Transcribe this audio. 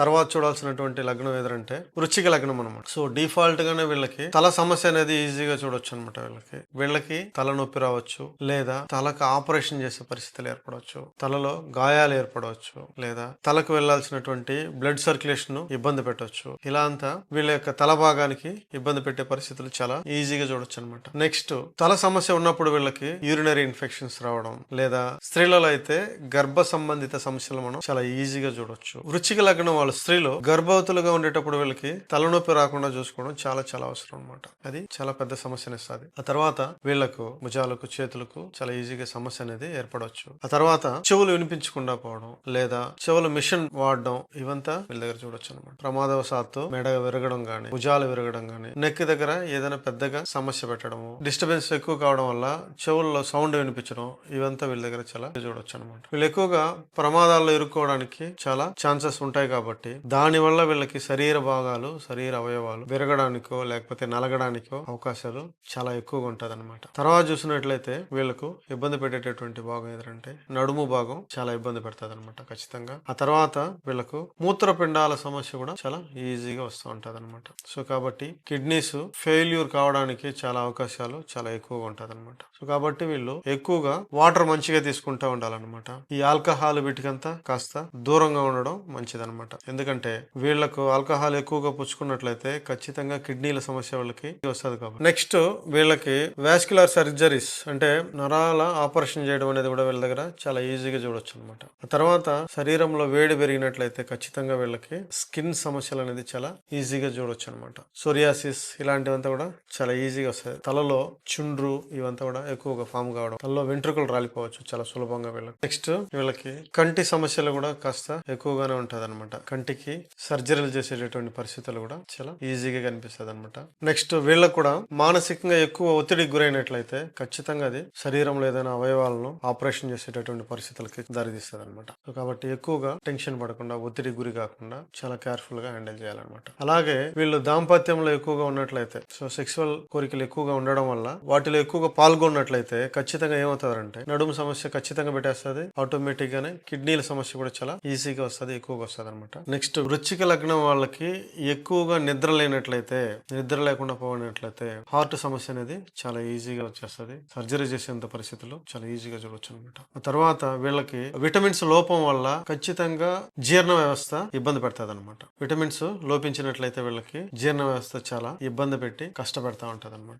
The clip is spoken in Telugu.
తర్వాత చూడాల్సినటువంటి లగ్నం ఏదంటే వృచ్చిక లగ్నం అనమాట సో డిఫాల్ట్ గానే వీళ్ళకి తల సమస్య అనేది ఈజీగా చూడొచ్చు అనమాట వీళ్ళకి. వీళ్ళకి తలనొప్పి రావచ్చు లేదా తలకు ఆపరేషన్ చేసే పరిస్థితులు ఏర్పడవచ్చు తలలో గాయాలు ఏర్పడవచ్చు లేదా తలకు వెళ్ళాల్సినటువంటి బ్లడ్ సర్క్యులేషన్ ఇబ్బంది పెట్టవచ్చు. ఇలా అంతా వీళ్ళ యొక్క తల భాగానికి ఇబ్బంది పెట్టే పరిస్థితులు చాలా ఈజీగా చూడొచ్చు అనమాట నెక్స్ట్ తల సమస్య ఉన్నప్పుడు వీళ్ళకి యూరినరీ ఇన్ఫెక్షన్స్ రావడం లేదా స్త్రీలలో అయితే గర్భ సంబంధిత సమస్యలు మనం చాలా ఈజీగా చూడొచ్చు. వృచ్చిక లగ్నం వాళ్ళు స్త్రీలు గర్భవతులుగా ఉండేటప్పుడు వీళ్ళకి తలనొప్పి రాకుండా చూసుకోవడం చాలా చాలా అవసరం అనమాట అది చాలా పెద్ద సమస్యని ఇస్తుంది ఆ తర్వాత వీళ్ళకు భుజాలకు చేతులకు చాలా ఈజీగా సమస్య అనేది ఏర్పడవచ్చు ఆ తర్వాత చెవులు వినిపించకుండా పోవడం లేదా చెవులు మిషన్ వాడడం ఇవంతా వీళ్ళ దగ్గర చూడొచ్చు అనమాట ప్రమాదవశాత్తు మెడ విరగడం గానీ భుజాలు విరగడం గానీ నెక్ దగ్గర ఏదైనా పెద్దగా సమస్య పెట్టడము డిస్టర్బెన్స్ ఎక్కువ కావడం వల్ల చెవుల్లో సౌండ్ వినిపించడం ఇవంతా వీళ్ళ దగ్గర చాలా చూడొచ్చు అనమాట వీళ్ళు ఎక్కువగా ప్రమాదాల్లో ఇరుక్కోవడానికి చాలా ఛాన్సెస్ ఉంటాయి కాబట్టి దాని వల్ల వీళ్ళకి శరీర భాగాలు శరీర అవయవాలు విరగడానికో లేకపోతే నలగడానికో అవకాశాలు చాలా ఎక్కువగా ఉంటది అనమాట తర్వాత చూసినట్లయితే వీళ్ళకు ఇబ్బంది పెట్టేటటువంటి భాగం ఏదంటే నడుము భాగం చాలా ఇబ్బంది పెడుతుంది అనమాట ఖచ్చితంగా. ఆ తర్వాత వీళ్ళకు మూత్రపిండాల సమస్య కూడా చాలా ఈజీగా వస్తూ ఉంటది అనమాట సో కాబట్టి కిడ్నీస్ ఫెయిల్యూర్ కావడానికి చాలా అవకాశాలు చాలా ఎక్కువగా ఉంటది అనమాట సో కాబట్టి వీళ్ళు ఎక్కువగా వాటర్ మంచిగా తీసుకుంటా ఉండాలన్నమాట. ఈ ఆల్కహాల్ వీటికంతా కాస్త దూరంగా ఉండడం మంచిదన్నమాట. ఎందుకంటే వీళ్ళకు ఆల్కహాల్ ఎక్కువగా పుచ్చుకున్నట్లయితే ఖచ్చితంగా కిడ్నీల సమస్య వాళ్ళకి వస్తుంది కాబట్టి. నెక్స్ట్ వీళ్ళకి వాస్క్యులర్ సర్జరీస్ అంటే నరాల ఆపరేషన్ చేయడం అనేది కూడా వీళ్ళ దగ్గర చాలా ఈజీగా చూడొచ్చు అనమాట తర్వాత శరీరంలో వేడి పెరిగినట్లయితే ఖచ్చితంగా వీళ్ళకి స్కిన్ సమస్యలు అనేది చాలా ఈజీగా చూడొచ్చు అనమాట సోరియాసిస్ ఇలాంటివంతా కూడా చాలా ఈజీగా వస్తాయి. తలలో చుండ్రు ఇవంతా కూడా ఎక్కువగా ఫామ్ కావడం తలలో వెంట్రుకలు రాలిపోవచ్చు చాలా సులభంగా వీళ్ళకి. నెక్స్ట్ వీళ్ళకి కంటి సమస్యలు కూడా కాస్త ఎక్కువగానే ఉంటుంది అనమాట కంటికి సర్జరీలు చేసేటటువంటి పరిస్థితులు కూడా చాలా ఈజీగా కనిపిస్తుంది అనమాట నెక్స్ట్ వీళ్ళకు కూడా మానసికంగా ఎక్కువ ఒత్తిడికి గురైనట్లయితే ఖచ్చితంగా అది శరీరంలో ఏదైనా అవయవాలను ఆపరేషన్ చేసేటటువంటి పరిస్థితులకి దారితీస్తుంది అనమాట కాబట్టి ఎక్కువగా టెన్షన్ పడకుండా ఒత్తిడికి గురి కాకుండా చాలా కేర్ఫుల్గా హ్యాండిల్ చేయాలన్నమాట. అలాగే వీళ్ళు దాంపత్యంలో ఎక్కువగా ఉన్నట్లయితే సో సెక్సువల్ కోరికలు ఎక్కువగా ఉండడం వల్ల వాటిలో ఎక్కువగా పాల్గొన్నట్లయితే ఖచ్చితంగా ఏమవుతుందంటే నడుము సమస్య ఖచ్చితంగా పెట్టేస్తుంది ఆటోమేటిక్ గానే కిడ్నీల సమస్య కూడా చాలా ఈజీగా వస్తుంది ఎక్కువగా వస్తుంది అనమాట నెక్స్ట్ వృచ్చిక లగ్నం వాళ్ళకి ఎక్కువగా నిద్ర లేనట్లయితే నిద్ర లేకుండా పోయినట్లయితే హార్ట్ సమస్య అనేది చాలా ఈజీగా వచ్చేస్తుంది. సర్జరీ చేసేంత పరిస్థితులు చాలా ఈజీగా చూడవచ్చు అనమాట ఆ తర్వాత వీళ్ళకి విటమిన్స్ లోపం వల్ల ఖచ్చితంగా జీర్ణ వ్యవస్థ ఇబ్బంది పెడతాది అనమాట విటమిన్స్ లోపించినట్లయితే వీళ్ళకి జీర్ణ వ్యవస్థ చాలా ఇబ్బంది పెట్టి కష్టపెడతా ఉంటది అనమాట